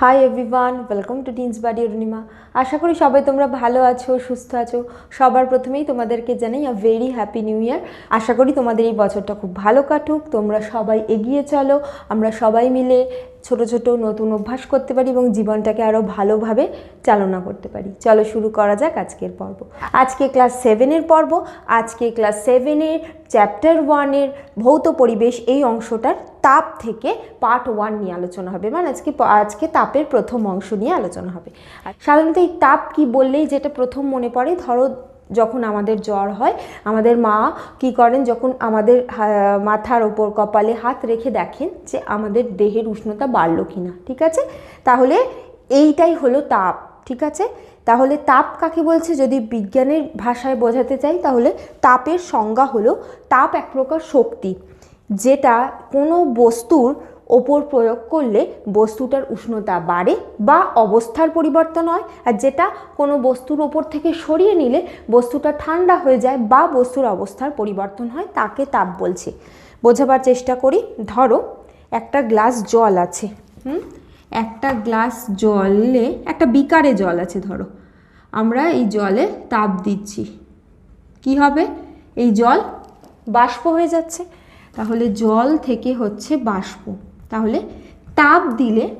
High everyone welcome to টিন্স বাড়ি অরুণিমা আশা করি সবাই তোমরা ভালো আছো, সুস্থ আছো। সবার প্রথমেই তোমাদেরকে জানাই a very happy new year আশা করি তোমাদের এই বছরটা খুব ভালো কাটুক, তোমরা সবাই এগিয়ে চলো, আমরা সবাই মিলে ছোট ছোট নতুন অভ্যাস করতে পারি এবং জীবনটাকে আরও ভালোভাবে চালনা করতে পারি। চলো শুরু করা যাক আজকের পর্ব। আজকে ক্লাস সেভেনের পর্ব। আজকে ক্লাস সেভেনের চ্যাপ্টার ওয়ানের ভৌত পরিবেশ এই অংশটার তাপ থেকে পার্ট ওয়ান নিয়ে আলোচনা হবে। মানে আজকে আজকে তাপের প্রথম অংশ নিয়ে আলোচনা হবে। আর সাধারণত এই তাপ কি বললেই যেটা প্রথম মনে পড়ে, ধরো যখন আমাদের জ্বর হয়, আমাদের মা কি করেন? যখন আমাদের মাথার ওপর কপালে হাত রেখে দেখেন যে আমাদের দেহের উষ্ণতা বাড়লো কি না ঠিক আছে? তাহলে এইটাই হলো তাপ, ঠিক আছে? তাহলে তাপ কাকে বলছে? যদি বিজ্ঞানের ভাষায় বোঝাতে চাই, তাহলে তাপের সংজ্ঞা হলো তাপ এক প্রকার শক্তি, যেটা কোনো বস্তুর ওপর প্রয়োগ করলে বস্তুটার উষ্ণতা বাড়ে বা অবস্থার পরিবর্তন হয়। আর যেটা কোনো বস্তুর ওপর থেকে সরিয়ে নিলে বস্তুটা ঠান্ডা হয়ে যায় বা বস্তুর অবস্থার পরিবর্তন হয়, তাকে তাপ বলছে। বোঝাবার চেষ্টা করি। ধরো, একটা গ্লাস জল আছে, হুম? একটা গ্লাস জলে, একটা বিকারে জল আছে, ধরো। আমরা এই জলে তাপ দিচ্ছি। কি হবে? এই জল বাষ্প হয়ে যাচ্ছে। তাহলে জল থেকে হচ্ছে বাষ্প। তাহলে তাপ দিলে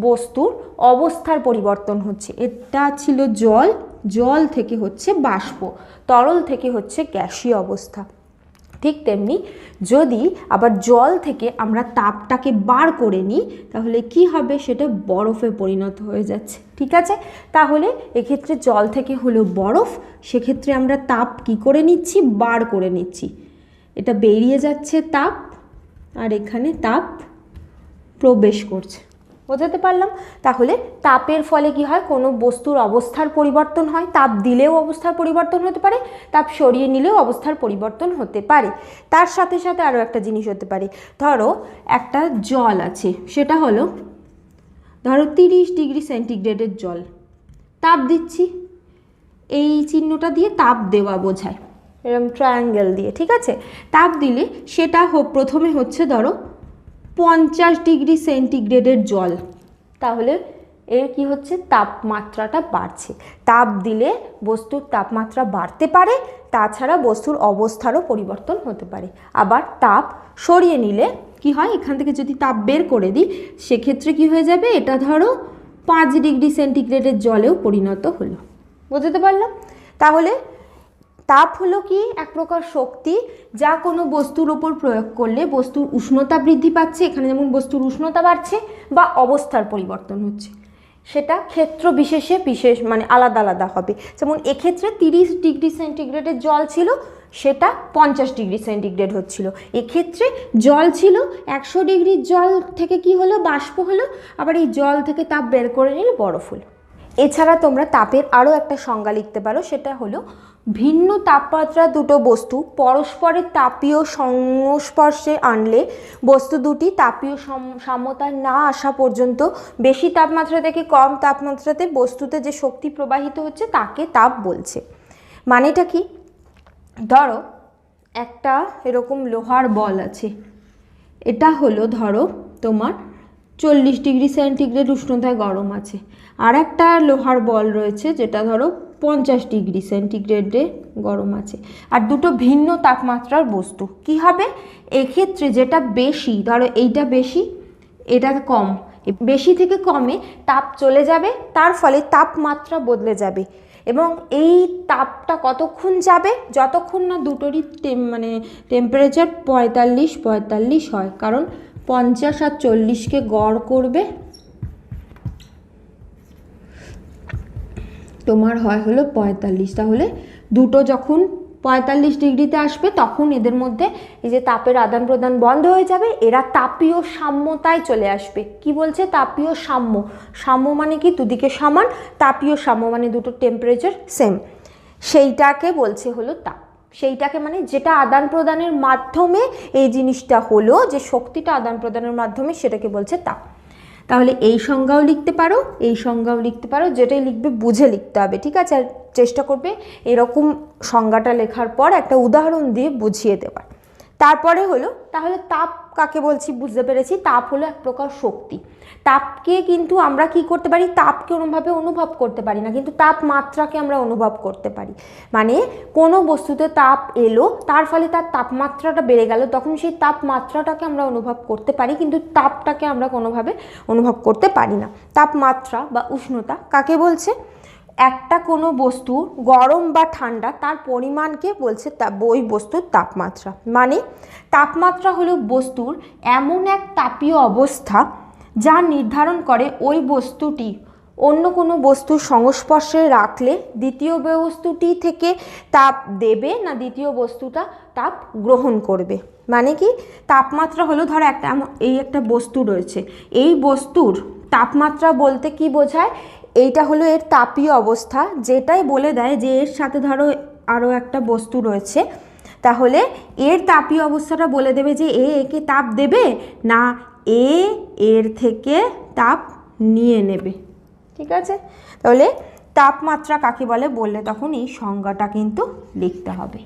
বস্তুর অবস্থার পরিবর্তন হচ্ছে। এটা ছিল জল। জল থেকে হচ্ছে বাষ্প। তরল থেকে হচ্ছে গ্যাসীয় অবস্থা। ঠিক তেমনি যদি আবার জল থেকে আমরা তাপটাকে বার করে নিই, তাহলে কি হবে? সেটা বরফে পরিণত হয়ে যাচ্ছে। ঠিক আছে? তাহলে এক্ষেত্রে জল থেকে হলো বরফ। সেক্ষেত্রে আমরা তাপ কি করে নিচ্ছি? বার করে নিচ্ছি। এটা বেরিয়ে যাচ্ছে তাপ। আর এখানে তাপ প্রবেশ করছে। বোঝাতে পারলাম? তাহলে তাপের ফলে কি হয়? কোনো বস্তুর অবস্থার পরিবর্তন হয়। তাপ দিলেও অবস্থার পরিবর্তন হতে পারে, তাপ সরিয়ে নিলেও অবস্থার পরিবর্তন হতে পারে। তার সাথে সাথে আরও একটা জিনিস হতে পারে। ধরো, একটা জল আছে, সেটা হলো, ধরো তিরিশ ডিগ্রি সেন্টিগ্রেডের জল। তাপ দিচ্ছি। এই চিহ্নটা দিয়ে তাপ দেওয়া বোঝায়। এরকম ট্রায়াঙ্গেল দিয়ে, ঠিক আছে? তাপ দিলে সেটা প্রথমে হচ্ছে ধরো পঞ্চাশ ডিগ্রি সেন্টিগ্রেডের জল। তাহলে এর কি হচ্ছে? তাপমাত্রাটা বাড়ছে। তাপ দিলে বস্তুর তাপমাত্রা বাড়তে পারে, তাছাড়া বস্তুর অবস্থারও পরিবর্তন হতে পারে। আবার তাপ সরিয়ে নিলে কি হয়? এখান থেকে যদি তাপ বের করে দিই, সেক্ষেত্রে কি হয়ে যাবে? এটা ধরো পাঁচ ডিগ্রি সেন্টিগ্রেডের জলেও পরিণত হলো। বুঝতে পারলাম? তাহলে তাপ হলো কি? এক প্রকার শক্তি যা কোনো বস্তুর ওপর প্রয়োগ করলে বস্তুর উষ্ণতা বৃদ্ধি পাচ্ছে। এখানে যেমন বস্তুর উষ্ণতা বাড়ছে বা অবস্থার পরিবর্তন হচ্ছে। সেটা ক্ষেত্র বিশেষে বিশেষ মানে আলাদা আলাদা হবে। যেমন এক্ষেত্রে তিরিশ ডিগ্রি সেন্টিগ্রেডের জল ছিল, সেটা পঞ্চাশ ডিগ্রি সেন্টিগ্রেড হচ্ছিল। এক্ষেত্রে জল ছিল, একশো ডিগ্রির জল থেকে কি হলো? বাষ্প হলো, আবার এই জল থেকে তাপ বের করে নিলে বরফ হলো। এছাড়া তোমরা তাপের আরও একটা সংজ্ঞা লিখতে পারো, সেটা হলো ভিন্ন তাপমাত্রা দুটো বস্তু পরস্পরের তাপীয় সংস্পর্শে আনলে বস্তু দুটি তাপীয় সম- সাম্যতায় না আসা পর্যন্ত বেশি তাপমাত্রা থেকে কম তাপমাত্রাতে বস্তুতে যে শক্তি প্রবাহিত হচ্ছে তাকে তাপ বলছে। মানেটা কি? ধরো, একটা এরকম লোহার বল আছে। এটা হলো ধরো তোমার চল্লিশ ডিগ্রি সেন্টিগ্রেড উষ্ণতায় গরম আছে। আর একটা লোহার বল রয়েছে যেটা ধরো পঞ্চাশ ডিগ্রি সেন্টিগ্রেডে গরম আছে। আর দুটো ভিন্ন তাপমাত্রার বস্তু। কি হবে? এক্ষেত্রে যেটা বেশি, ধরো এইটা বেশি, এটা কম। বেশি থেকে কমে তাপ চলে যাবে, তার ফলে তাপমাত্রা বদলে যাবে। এবং এই তাপটা কতক্ষণ যাবে? যতক্ষণ না দুটোরই মানে টেম্পারেচার পঁয়তাল্লিশ পঁয়তাল্লিশ হয়। কারণ পঞ্চাশ আর চল্লিশকে গড় করবে তোমার হয় হলো পঁয়তাল্লিশ। তাহলে দুটো যখন পঁয়তাল্লিশ ডিগ্রিতে আসবে, তখন এদের মধ্যে এই যে তাপের আদান প্রদান বন্ধ হয়ে যাবে, এরা তাপীয় সাম্যতায় চলে আসবে। কি বলছে? তাপীয় সাম্য। সাম্য মানে কি? দুদিকে সমান, তাপীয় সাম্য মানে দুটো টেম্পারেচার সেম সেইটাকে বলছে হলো তাপ। সেইটাকে মানে যেটা আদান প্রদানের মাধ্যমে এই জিনিসটা হলো, যে শক্তিটা আদান প্রদানের মাধ্যমে সেটাকে বলছে তাপ। তাহলে এই সংজ্ঞাও লিখতে পারো, এই সংজ্ঞাও লিখতে পারো, যেটাই লিখবে বুঝে লিখতে হবে, ঠিক আছে? আর চেষ্টা করবে এরকম সংজ্ঞাটা লেখার পর একটা উদাহরণ দিয়ে বুঝিয়ে দেওয়ার তারপরে হলো, তাহলে তাপ কাকে বলছি? বুঝতে পেরেছি, তাপ হলো এক প্রকার শক্তি। তাপকে কিন্তু আমরা কি করতে পারি? তাপকে ওরমভাবে অনুভব করতে পারি না, কিন্তু তাপমাত্রাকে আমরা অনুভব করতে পারি। মানে কোনো বস্তুতে তাপ এলো, তার ফলে তার তাপমাত্রাটা বেড়ে গেল, তখন সেই তাপমাত্রাটাকে আমরা অনুভব করতে পারি, কিন্তু তাপটাকে আমরা কোনোভাবে অনুভব করতে পারি না। তাপমাত্রা বা উষ্ণতা কাকে বলছে? একটা কোনো বস্তু গরম বা ঠান্ডা, তার পরিমাণকে বলছে তা, ওই বস্তুর তাপমাত্রা। মানে তাপমাত্রা হলো বস্তুর এমন এক তাপীয় অবস্থা যা নির্ধারণ করে ওই বস্তুটি। অন্য কোনো বস্তুর সংস্পর্শে রাখলে দ্বিতীয় বস্তুটি থেকে তাপ দেবে না দ্বিতীয় বস্তুটা তাপ গ্রহণ করবে। মানে কি? তাপমাত্রা হলো ধরো একটা এই একটা বস্তু রয়েছে। এই বস্তুর তাপমাত্রা বলতে কি বোঝায়? এইটা হলো এর তাপীয় অবস্থা, যেটাই বলে দেয় যে এর সাথে ধরো আরও একটা বস্তু রয়েছে। তাহলে এর তাপীয় অবস্থাটা বলে দেবে যে এ একে তাপ দেবে না এ এর থেকে তাপ নিয়ে নেবে। ঠিক আছে? তাহলে তাপমাত্রা কাকে বলে? বললে তখন এই সংজ্ঞাটা কিন্তু লিখতে হবে।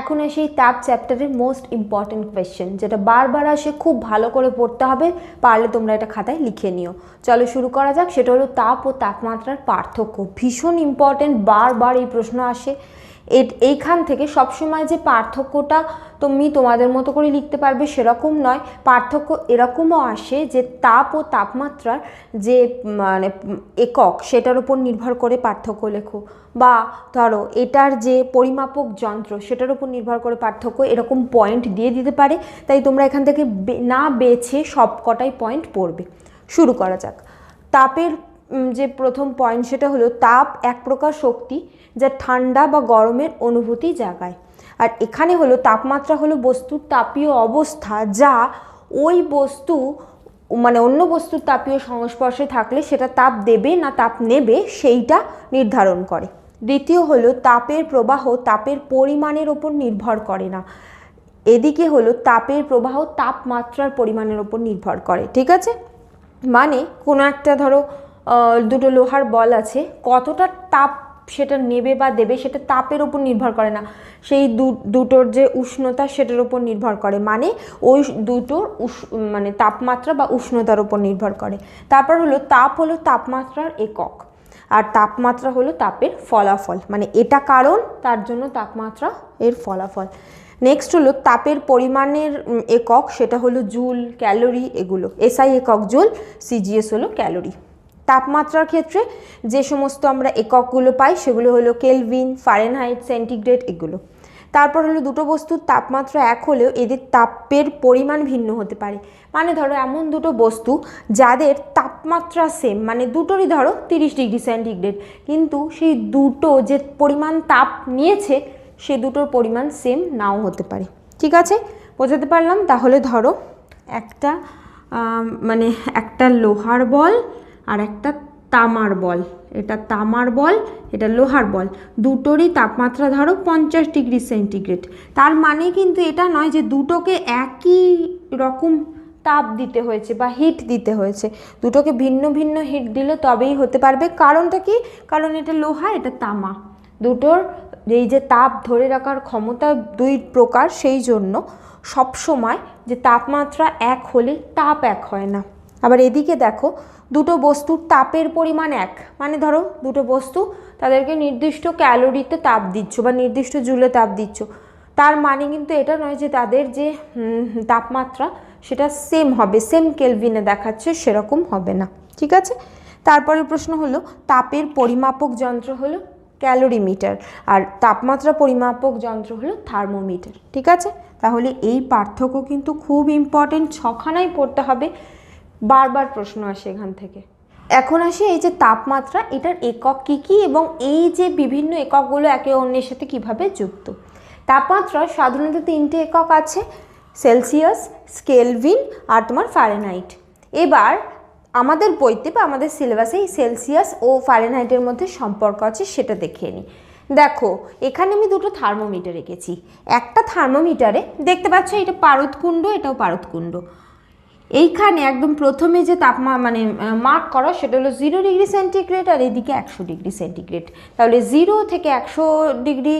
এখন সেই এই তাপ চ্যাপ্টারের মোস্ট ইম্পর্ট্যান্ট কোয়েশ্চেন যেটা বারবার আসে, খুব ভালো করে পড়তে হবে, পারলে তোমরা এটা খাতায় লিখে নিও। চলো শুরু করা যাক, সেটা হলো তাপ ও তাপমাত্রার পার্থক্য। ভীষণ ইম্পর্টেন্ট বারবার এই প্রশ্ন আসে। এইখান থেকে সবসময় যে পার্থক্যটা তুমি তোমাদের মতো করে লিখতে পারবে সেরকম নয়। পার্থক্য এরকমও আসে যে তাপ ও তাপমাত্রার যে মানে একক সেটার উপর নির্ভর করে পার্থক্য লেখো। বা ধরো এটার যে পরিমাপক যন্ত্র সেটার উপর নির্ভর করে পার্থক্য এরকম পয়েন্ট দিয়ে দিতে পারে। তাই তোমরা এখান থেকে না বেছে সব কটাই পয়েন্ট পড়বে। শুরু করা যাক। তাপের যে প্রথম পয়েন্ট সেটা হলো তাপ এক প্রকার শক্তি যা ঠান্ডা বা গরমের অনুভূতি জাগায়। আর এখানে হলো তাপমাত্রা হলো বস্তুর তাপীয় অবস্থা যা ওই বস্তু মানে অন্য বস্তুর তাপীয় সংস্পর্শে থাকলে সেটা তাপ দেবে না তাপ নেবে সেইটা নির্ধারণ করে। দ্বিতীয় হলো তাপের প্রবাহ তাপের পরিমাণের ওপর নির্ভর করে না। এদিকে হলো তাপের প্রবাহ তাপমাত্রার পরিমাণের ওপর নির্ভর করে, ঠিক আছে? মানে কোনো একটা ধরো দুটো লোহার বল আছে, কতটা তাপ সেটা নেবে বা দেবে সেটা তাপের ওপর নির্ভর করে না। সেই দুটোর যে উষ্ণতা সেটার উপর নির্ভর করে। মানে ওই দুটোর উষ মানে তাপমাত্রা বা উষ্ণতার উপর নির্ভর করে। তারপর হলো তাপ হলো তাপমাত্রার একক, আর তাপমাত্রা হলো তাপের ফলাফল। মানে এটা কারণ, তার জন্য তাপমাত্রা এর ফলাফল। নেক্সট হলো তাপের পরিমাণের একক, সেটা হলো জুল, ক্যালোরি এগুলো। এসআই একক জুল সিজিএস হলো ক্যালোরি। তাপমাত্রার ক্ষেত্রে যে সমস্ত আমরা এককগুলো পাই সেগুলো হলো কেলভিন, ফারেনহাইট, সেন্টিগ্রেড এগুলো। তারপর হলো দুটো বস্তুর তাপমাত্রা এক হলেও এদের তাপের পরিমাণ ভিন্ন হতে পারে। মানে ধরো এমন দুটো বস্তু যাদের তাপমাত্রা সেম মানে দুটোরই ধরো তিরিশ ডিগ্রি সেন্টিগ্রেড। কিন্তু সেই দুটো যে পরিমাণ তাপ নিয়েছে, সে দুটোর পরিমাণ সেম নাও হতে পারে। ঠিক আছে? বোঝাতে পারলাম? তাহলে ধরো একটা মানে একটা লোহার বল আর একটা তামার বল। এটা তামার বল, এটা লোহার বল। দুটোরই তাপমাত্রা ধরো পঞ্চাশ ডিগ্রি সেন্টিগ্রেড। তার মানে কিন্তু এটা নয় যে দুটোকে একই রকম তাপ দিতে হয়েছে বা হিট দিতে হয়েছে। দুটোকে ভিন্ন ভিন্ন হিট দিলে তবেই হতে পারবে। কারণটা কি? কারণ এটা লোহা, এটা তামা। দুটোর এই যে তাপ ধরে রাখার ক্ষমতা দুই প্রকার, সেই জন্য সবসময় যে তাপমাত্রা এক হলে তাপ এক হয় না। আবার এদিকে দেখো দুটো বস্তুর তাপের পরিমাণ এক। মানে ধরো দুটো বস্তু তাদেরকে নির্দিষ্ট ক্যালোরিতে তাপ দিচ্ছ বা নির্দিষ্ট জুলে তাপ দিচ্ছ। তার মানে কিন্তু এটা নয় যে তাদের যে তাপমাত্রা সেটা সেম হবে সেম কেলভিনে দেখাচ্ছে সেরকম হবে না। ঠিক আছে? তারপরে প্রশ্ন হলো, তাপের পরিমাপক যন্ত্র হলো ক্যালোরিমিটার আর তাপমাত্রা পরিমাপক যন্ত্র হলো থার্মোমিটার। ঠিক আছে? তাহলে এই পার্থক্য কিন্তু খুব ইম্পর্টেন্ট ছখানাই পড়তে হবে। বারবার প্রশ্ন আসে এখান থেকে। এখন আসে এই যে তাপমাত্রা, এটার একক কী কী এবং এই যে বিভিন্ন এককগুলো একে অন্যের সাথে কীভাবে যুক্ত? তাপমাত্রা সাধারণত তিনটে একক আছে, সেলসিয়াস, স্কেলভিন আর তোমার ফারেনহাইট। এবার আমাদের বইতে বা আমাদের সিলেবাসে এই সেলসিয়াস ও ফারেনহাইটের মধ্যে সম্পর্ক আছে, সেটা দেখিয়ে নিই। দেখো, এখানে আমি দুটো থার্মোমিটার রেখেছি। একটা থার্মোমিটারে, দেখতে পাচ্ছ এটা পারদকুণ্ড এটাও পারদকুণ্ড এইখানে একদম প্রথমে যে তাপমা মানে মার্ক করা, সেটা হলো জিরো ডিগ্রি সেন্টিগ্রেড আর এদিকে একশো ডিগ্রি সেন্টিগ্রেড তাহলে জিরো থেকে একশো ডিগ্রি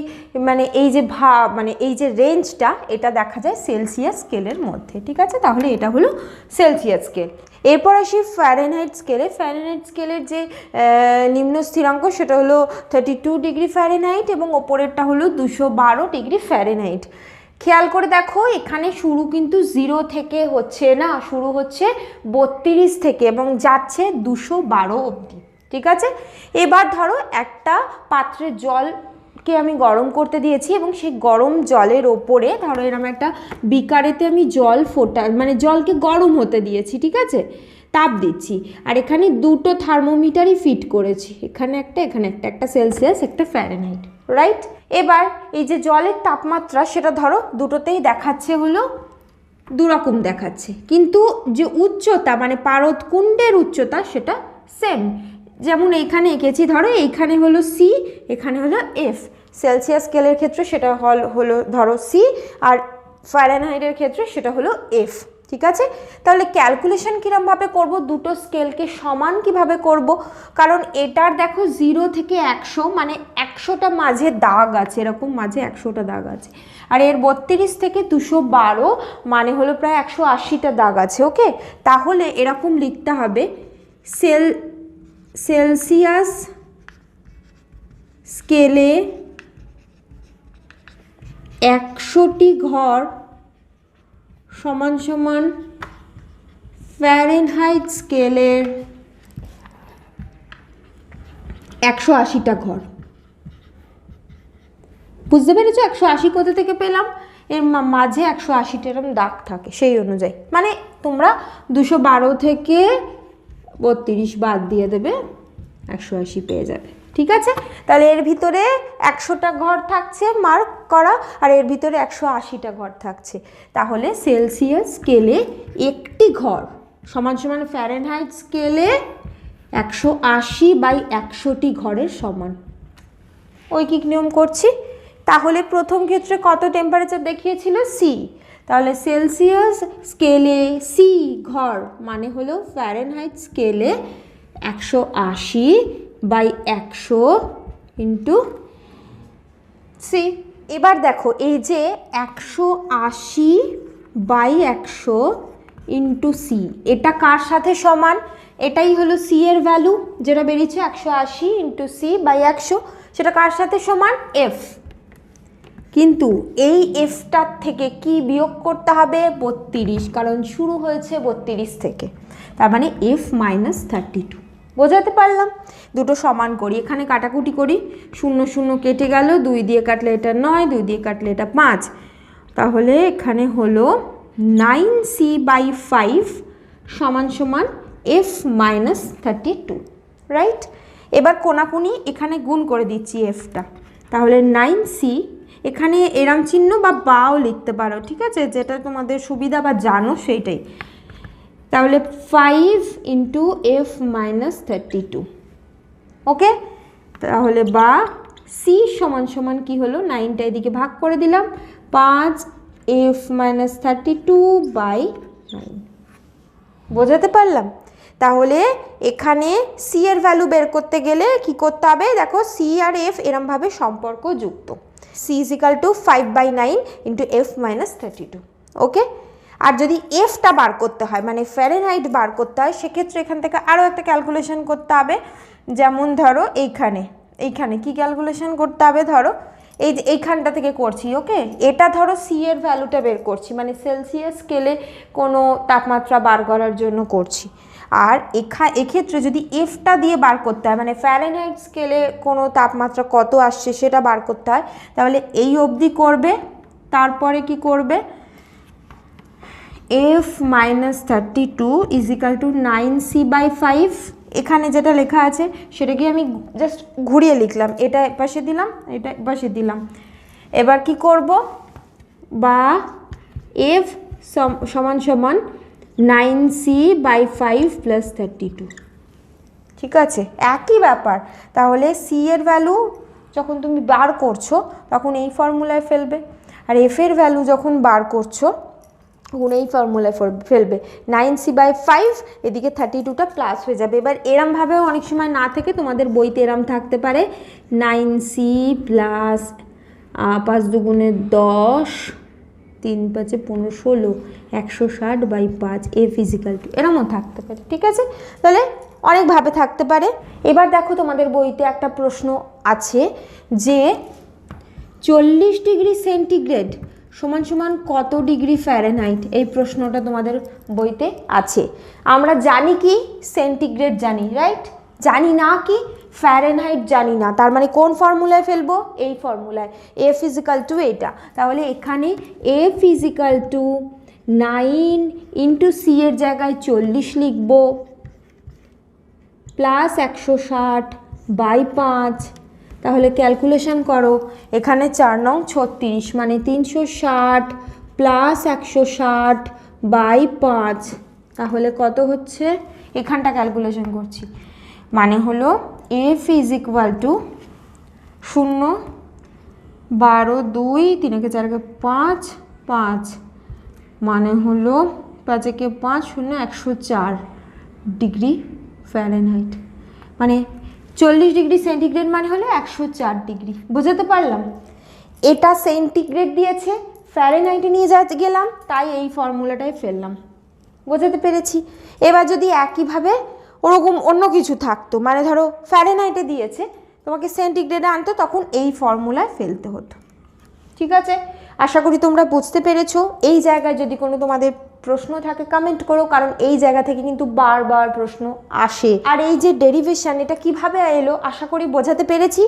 মানে এই যে ভা মানে এই যে রেঞ্জটা এটা দেখা যায় সেলসিয়াস স্কেলের মধ্যে, ঠিক আছে? তাহলে এটা হলো সেলসিয়াস স্কেল এরপর আসি ফ্যারেনহাইট স্কেলে ফ্যারেনহাইট স্কেলের যে নিম্ন স্থিরাঙ্ক, সেটা হলো থার্টি টু ডিগ্রি ফ্যারেনহাইট এবং ওপরেরটা হলো দুশো বারো ডিগ্রি ফ্যারেনহাইট খেয়াল করে দেখো, এখানে শুরু কিন্তু জিরো থেকে হচ্ছে না, শুরু হচ্ছে বত্রিশ থেকে এবং যাচ্ছে দুশো বারো অবধি, ঠিক আছে? এবার ধরো একটা পাত্রে জলকে আমি গরম করতে দিয়েছি এবং সেই গরম জলের ওপরে ধরো এরকম একটা বিকারেতে আমি জল ফোটা মানে জলকে গরম হতে দিয়েছি, ঠিক আছে? তাপ দিচ্ছি। আর এখানে দুটো থার্মোমিটারই ফিট করেছি। এখানে একটা এখানে একটা একটা সেলসিয়াস একটা ফ্যারেনহাইট রাইট এবার এই যে জলের তাপমাত্রা, সেটা ধরো দুটোতেই দেখাচ্ছে হলো, দুরকম দেখাচ্ছে। কিন্তু যে উচ্চতা মানে পারদকুণ্ডের উচ্চতা, সেটা সেম যেমন এইখানে এঁকেছি, ধরো এইখানে হলো সি এখানে হলো এফ সেলসিয়াস স্কেলের ক্ষেত্রে সেটা হল, হলো ধরো সি আর ফারেনহাইটের ক্ষেত্রে সেটা হলো এফ ঠিক আছে? তাহলে ক্যালকুলেশন কীরমভাবে করব? দুটো স্কেলকে সমান কীভাবে করব? কারণ এটার দেখো জিরো থেকে একশো মানে একশোটা মাঝে দাগ আছে, এরকম মাঝে একশোটা দাগ আছে। আর এর বত্রিশ থেকে দুশো বারো মানে হলো প্রায় একশো আশিটা দাগ আছে ওকে তাহলে এরকম লিখতে হবে সেল সেলসিয়াস স্কেলে একশোটি ঘর সমান সমান ফ্যারেনহাইট স্কেলের একশো আশিটা ঘর। বুঝতে পেরেছ? একশো আশি কোথা থেকে পেলাম? এর মাঝে একশো আশিটা এরকম দাগ থাকে, সেই অনুযায়ী। মানে তোমরা দুশো বারো থেকে বত্রিশ বাদ দিয়ে দেবে, একশো আশি পেয়ে যাবে। ঠিক আছে? তাহলে এর ভিতরে একশোটা ঘর থাকছে মার্ক করা, আর এর ভিতরে একশো আশিটা ঘর থাকছে। তাহলে সেলসিয়াস স্কেলে একটি ঘর সমান সমান ফ্যারেনহাইট স্কেলে একশো আশি বাই একশোটি ঘরের সমান। ঐকিক নিয়ম করছি। তাহলে প্রথম ক্ষেত্রে কত টেম্পারেচার দেখিয়েছিল? সি তাহলে সেলসিয়াস স্কেলে সি ঘর মানে হলো ফ্যারেনহাইট স্কেলে একশো আশি বাই একশো ইন্টু সি। এবার দেখো, এই যে একশো আশি বাই একশো ইন্টু সি, এটা কার সাথে সমান? এটাই হলো সি এর ভ্যালু, যেটা বেরিয়েছে একশো আশি ইন্টু সি বাই একশো, সেটা কার সাথে সমান? এফ। কিন্তু এই এফটার থেকে কি বিয়োগ করতে হবে? বত্রিশ, কারণ শুরু হয়েছে বত্রিশ থেকে। তার মানে এফ মাইনাস থার্টি টু। বোঝাতে পারলাম। দুটো সমান করি, এখানে কাটাকুটি করি। শূন্য শূন্য কেটে গেল, দুই দিয়ে কাটলে এটা নয়, দুই দিয়ে কাটলে এটা পাঁচ। তাহলে এখানে হলো নাইন সি বাই ফাইভ সমান সমান F minus thirty two right এবার কোনাকুনি এখানে গুণ করে দিচ্ছি এফটা তাহলে নাইন সি এখানে এরাম চিহ্ন বা বাও লিখতে পারো, ঠিক আছে? যেটা তোমাদের সুবিধা বা জানো সেইটাই। তাহলে five into F minus thirty two okay তাহলে বা সি সমান সমান কি হলো? নাইনটা এদিকে ভাগ করে দিলাম, পাঁচ F minus thirty two by nine বোঝাতে পারলাম? তাহলে এখানে সি এর ভ্যালু বের করতে গেলে কি করতে হবে? দেখো সি আর এফ এরমভাবে সম্পর্ক যুক্ত C is equal to five by nine into F minus thirty two okay আর যদি এফটা বার করতে হয় মানে ফ্যারেনহাইট বার করতে হয়, সেক্ষেত্রে এখান থেকে আরও একটা ক্যালকুলেশন করতে হবে। যেমন ধরো এইখানে এইখানে কি ক্যালকুলেশন করতে হবে ধরো? এই যে এইখানটা থেকে করছি ওকে এটা ধরো সি এর ভ্যালুটা বের করছি মানে সেলসিয়াস স্কেলে কোনো তাপমাত্রা বার করার জন্য করছি। আর এখা, এক্ষেত্রে যদি এফটা দিয়ে বার করতে হয় মানে ফ্যারেনহাইট স্কেলে কোনো তাপমাত্রা কত আসছে সেটা বার করতে হয়, তাহলে এই অবধি করবে, তারপরে কি করবে? F minus thirty two is equal to nine C by five এখানে যেটা লেখা আছে, সেটাকে আমি জাস্ট ঘুরিয়ে লিখলাম। এটা পাশে দিলাম, এটা পাশে দিলাম। এবার কি করব? বা এফ সমান সমান nine C by five plus thirty two ঠিক আছে? একই ব্যাপার। তাহলে সি এর ভ্যালু যখন তুমি বার করছ, তখন এই ফর্মুলায় ফেলবে। আর এফ এর ভ্যালু যখন বার করছ এই ফর্মুলায় ফেলবে। নাইন সি বাই ফাইভ এদিকে থার্টি টুটা প্লাস হয়ে যাবে। এবার এরমভাবেও অনেক সময় না থেকে তোমাদের বইতে এরম থাকতে পারে। নাইন সি প্লাস পাঁচ দুগুণে দশ, তিন পাঁচে পনেরো ষোলো, একশো ষাট বাই পাঁচ এ ফিজিক্যাল টু এরমও থাকতে পারে, ঠিক আছে? তাহলে অনেকভাবে থাকতে পারে। এবার দেখো তোমাদের বইতে একটা প্রশ্ন আছে যে চল্লিশ ডিগ্রি সেন্টিগ্রেড সমান সমান কত ডিগ্রি ফ্যারেনহাইট এই প্রশ্নটা তোমাদের বইতে আছে। আমরা জানি কি? সেন্টিগ্রেড জানি রাইট জানি না কি? ফ্যারেনহাইট জানি না। তার মানে কোন ফর্মুলায় ফেলব? এই ফর্মুলায় এ ফিজিক্যাল টু এটা তাহলে এখানে এ is equal to nine into C এর জায়গায় চল্লিশ লিখব। প্লাস একশো ষাট বাই পাঁচ তাহলে ক্যালকুলেশন করো। এখানে চার নং ছত্রিশ মানে তিনশো ষাট প্লাস একশো ষাট বাই পাঁচ। তাহলে কত হচ্ছে? এখানটা ক্যালকুলেশন করছি। মানে হলো এফ ইজ ইকুয়াল টু শূন্য বারো দুই তিনকে চারকে পাঁচ পাঁচ। মানে হলো পাঁচেকে পাঁচ শূন্য একশো চার ডিগ্রি ফ্যারেনহাইট মানে চল্লিশ ডিগ্রি সেন্টিগ্রেড মানে হলো একশো চার ডিগ্রি। বুঝাতে পারলাম? এটা সেন্টিগ্রেড দিয়েছে, ফ্যারেনহাইটে নিয়ে যা গেলাম, তাই এই ফর্মুলাটাই ফেললাম। বোঝাতে পেরেছি? এবার যদি একইভাবে ওরকম অন্য কিছু থাকতো মানে ধরো ফ্যারেনহাইটে দিয়েছে, তোমাকে সেন্টিগ্রেডে আনতো, তখন এই ফর্মুলায় ফেলতে হতো। ঠিক আছে? আশা করি তোমরা বুঝতে পেরেছ। এই জায়গায় যদি কোনো তোমাদের প্রশ্ন থাকে কমেন্ট করো, কারণ এই জায়গা থেকে কিন্তু বারবার প্রশ্ন আসে। আর এই যে ডেরিভেশন এটা কীভাবে এলো, আশা করি বোঝাতে পেরেছি।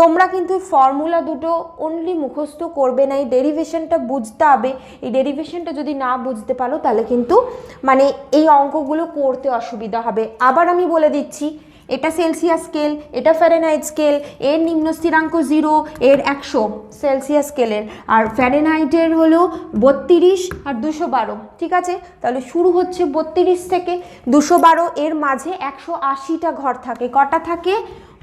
তোমরা কিন্তু ফর্মুলা দুটো অনলি মুখস্থ করবে না, এই ডেরিভেশনটা বুঝতে হবে। এই ডেরিভেশনটা যদি না বুঝতে পারো, তাহলে কিন্তু মানে এই অঙ্কগুলো করতে অসুবিধা হবে। আবার আমি বলে দিচ্ছি এটা সেলসিয়াস স্কেল এটা ফ্যারেনহাইট স্কেল এর নিম্ন স্থিরাঙ্ক জিরো এর একশো সেলসিয়াস স্কেলের আর ফ্যারেনহাইটের হলো বত্রিশ আর দুশো বারো, ঠিক আছে? তাহলে শুরু হচ্ছে বত্রিশ থেকে দুশো বারো, এর মাঝে একশো আশিটা ঘর থাকে। কটা থাকে?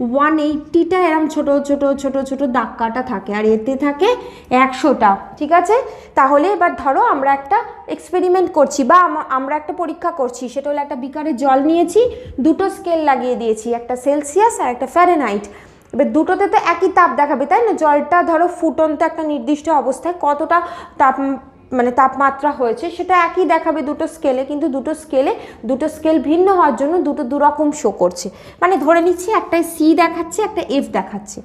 ওয়ান এইট্টিটা এরম ছোট ছোট ছোট ছোট দাগ কাটা থাকে আর এতে থাকে একশোটা, ঠিক আছে? তাহলে এবার ধরো আমরা একটা এক্সপেরিমেন্ট করছি বা আম- আমরা একটা পরীক্ষা করছি। সেটা হলো একটা বিকারে জল নিয়েছি, দুটো স্কেল লাগিয়ে দিয়েছি, একটা সেলসিয়াস আর একটা ফ্যারেনহাইট এবার দুটোতে তো একই তাপ দেখাবে, তাই না? জলটা ধরো ফুটন্ত একটা নির্দিষ্ট অবস্থায় কতটা তাপ মানে তাপমাত্রা হয়েছে, সেটা একই দেখাবে দুটো স্কেলে কিন্তু দুটো স্কেলে দুটো স্কেল ভিন্ন হওয়ার জন্য দুটো দুরকম শো করছে। মানে ধরে নিচ্ছি একটাই সি দেখাচ্ছে, একটা এফ দেখাচ্ছে।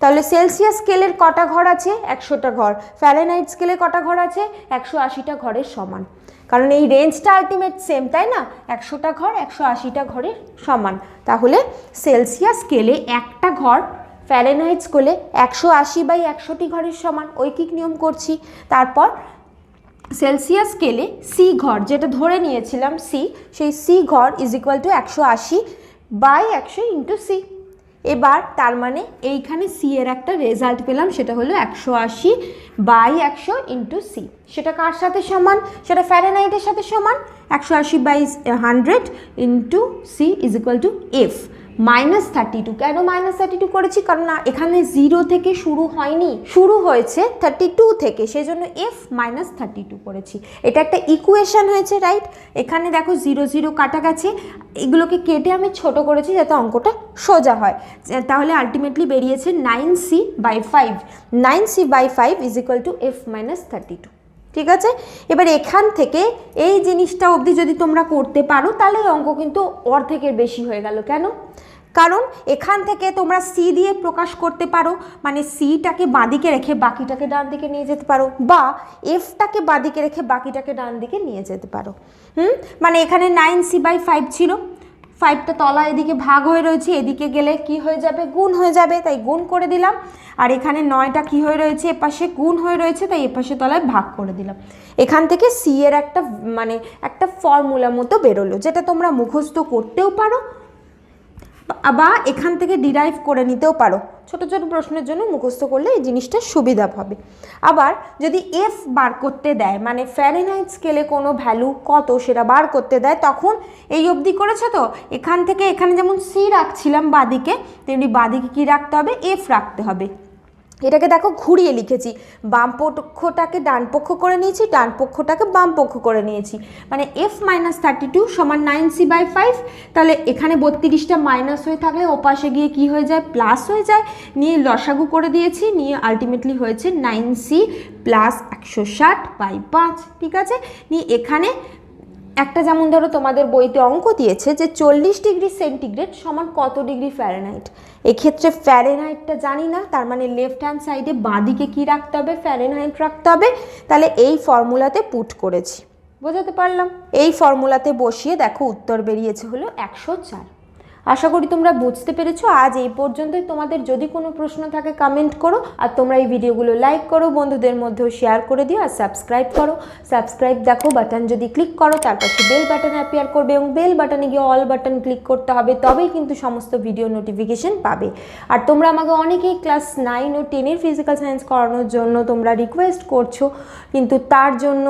তাহলে সেলসিয়াস স্কেলের কটা ঘর আছে? একশোটা ঘর। ফ্যারেনহাইট স্কেলে কটা ঘর আছে? একশো আশিটা ঘরের সমান। কারণ এই রেঞ্জটা আলটিমেট সেম তাই না? একশোটা ঘর, একশো আশিটা ঘরের সমান। তাহলে সেলসিয়াস স্কেলে একটা ঘর ফ্যারেনহাইট স্কেলে একশো আশি বাই একশোটি ঘরের সমান। ঐকিক নিয়ম করছি। তারপর সেলসিয়াস স্কেলে সি ঘর, যেটা ধরে নিয়েছিলাম সি সেই সি ঘর ইজ ইকুয়াল টু একশো আশি বাই একশো ইন্টু সি এবার তার মানে এইখানে সি এর একটা রেজাল্ট পেলাম, সেটা হলো একশো আশি বাই একশো ইন্টু সি সেটা কার সাথে সমান? সেটা ফ্যারেনাইটের সাথে সমান? একশো আশি by hundred into C is equal to F minus thirty two কেন মাইনাস থার্টি টু করেছি? কারণ না এখানে জিরো থেকে শুরু হয়নি। শুরু হয়েছে থার্টি টু থেকে সেই জন্য এফ মাইনাস থার্টি টু করেছি। এটা একটা ইকুয়েশন হয়েছে রাইট এখানে দেখো জিরো জিরো কাটা গেছে। এগুলোকে কেটে আমি ছোট করেছি যাতে অঙ্কটা সোজা হয়। তাহলে আলটিমেটলি বেরিয়েছে nine C by five nine C by five is equal to F minus thirty two ঠিক আছে? এবার এখান থেকে এই জিনিসটা অবধি যদি তোমরা করতে পারো, তাহলে অঙ্ক কিন্তু অর্ধেকের বেশি হয়ে গেল। কেন? কারণ এখান থেকে তোমরা সি দিয়ে প্রকাশ করতে পারো মানে সিটাকে বাঁদিকে রেখে বাকিটাকে ডান দিকে নিয়ে যেতে পারো, বা এফটাকে বাঁদিকে রেখে বাকিটাকে ডান দিকে নিয়ে যেতে পারো। হুম? মানে এখানে নাইন সি বাই ফাইভ ছিল। ফাইভটা তলা এদিকে ভাগ হয়ে রয়েছে, এদিকে গেলে কি হয়ে যাবে? গুণ হয়ে যাবে, তাই গুণ করে দিলাম। আর এখানে নয়টা কি হয়ে রয়েছে? এপাশে গুণ হয়ে রয়েছে, তাই এপাশে তলায় ভাগ করে দিলাম। এখান থেকে সি এর একটা মানে একটা ফর্মুলা মতো বেরোলো, যেটা তোমরা মুখস্থ করতেও পারো বা- এখান থেকে ডিরাইভ করে নিতেও পারো। ছোট ছোট প্রশ্নের জন্য মুখস্থ করলে এই জিনিসটা সুবিধা হবে। আবার যদি এফ বার করতে দেয় মানে ফ্যারেনহাইট স্কেলে কোনো ভ্যালু কত সেটা বার করতে দেয়, তখন এই অবধি করেছে তো? এখান থেকে এখানে যেমন সি রাখছিলাম বাদিকে, তেমনি বাদিকে কি রাখতে হবে? এফ রাখতে হবে। এটাকে দেখো ঘুরিয়ে লিখেছি। বাম পক্ষটাকে ডান পক্ষ করে নিয়েছি, ডান পক্ষটাকে বাম পক্ষ করে নিয়েছি। মানে এফ মাইনাস থার্টি টু সমান নাইন সি বাই ফাইভ তাহলে এখানে বত্রিশটা মাইনাস হয়ে থাকলে ওপাশে গিয়ে কি হয়ে যায়? প্লাস হয়ে যায়। নিয়ে লসাগু করে দিয়েছি, নিয়ে আলটিমেটলি হয়েছে নাইন সি প্লাস একশো ষাট বাই পাঁচ, ঠিক আছে? নিয়ে এখানে একটা যেমন ধরো তোমাদের বইতে অঙ্ক দিয়েছে যে চল্লিশ ডিগ্রি সেন্টিগ্রেড সমান কত ডিগ্রি ফ্যারেনাইট এক্ষেত্রে ফ্যারেনহাইটটা জানি না, তার মানে লেফট হ্যান্ড সাইডে বাঁদিকে কি রাখতে হবে? ফ্যারেনহাইট রাখতে হবে। তাহলে এই ফর্মুলাতে পুট করেছি। বোঝাতে পারলাম? এই ফর্মুলাতে বসিয়ে দেখো উত্তর বেরিয়েছে হলো একশো চার। আশা করি তোমরা বুঝতে পেরেছ। আজ এই পর্যন্তই। তোমাদের যদি কোনো প্রশ্ন থাকে কমেন্ট করো। আর তোমরা এই ভিডিওগুলো লাইক করো, বন্ধুদের মধ্যেও শেয়ার করে দিও আর সাবস্ক্রাইব করো। সাবস্ক্রাইব দেখো বাটন যদি ক্লিক করো, তার পাশে বেল বাটন অ্যাপিয়ার করবে এবং বেল বাটনে গিয়ে অল বাটন ক্লিক করতে হবে, তবেই কিন্তু সমস্ত ভিডিও নোটিফিকেশন পাবে। আর তোমরা আমাকে অনেকেই ক্লাস নাইন ও টেনের ফিজিক্যাল সায়েন্স করানোর জন্য তোমরা রিকোয়েস্ট করছ, কিন্তু তার জন্য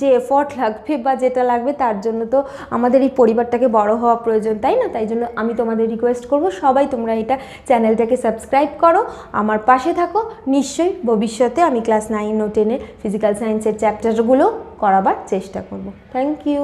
যে এফর্ট লাগবে বা যেটা লাগবে, তার জন্য তো আমাদের এই পরিবারটাকে বড় হওয়া প্রয়োজন, তাই না? তাই জন্য আমি তোমাদের রিকোয়েস্ট করব, সবাই তোমরা এটা চ্যানেলটাকে সাবস্ক্রাইব করো। আমার পাশে থাকো, নিশ্চয়ই ভবিষ্যতে আমি ক্লাস নাইন ও টেনের ফিজিক্যাল সায়েন্সের চ্যাপ্টারগুলো করাবার চেষ্টা করব। Thank you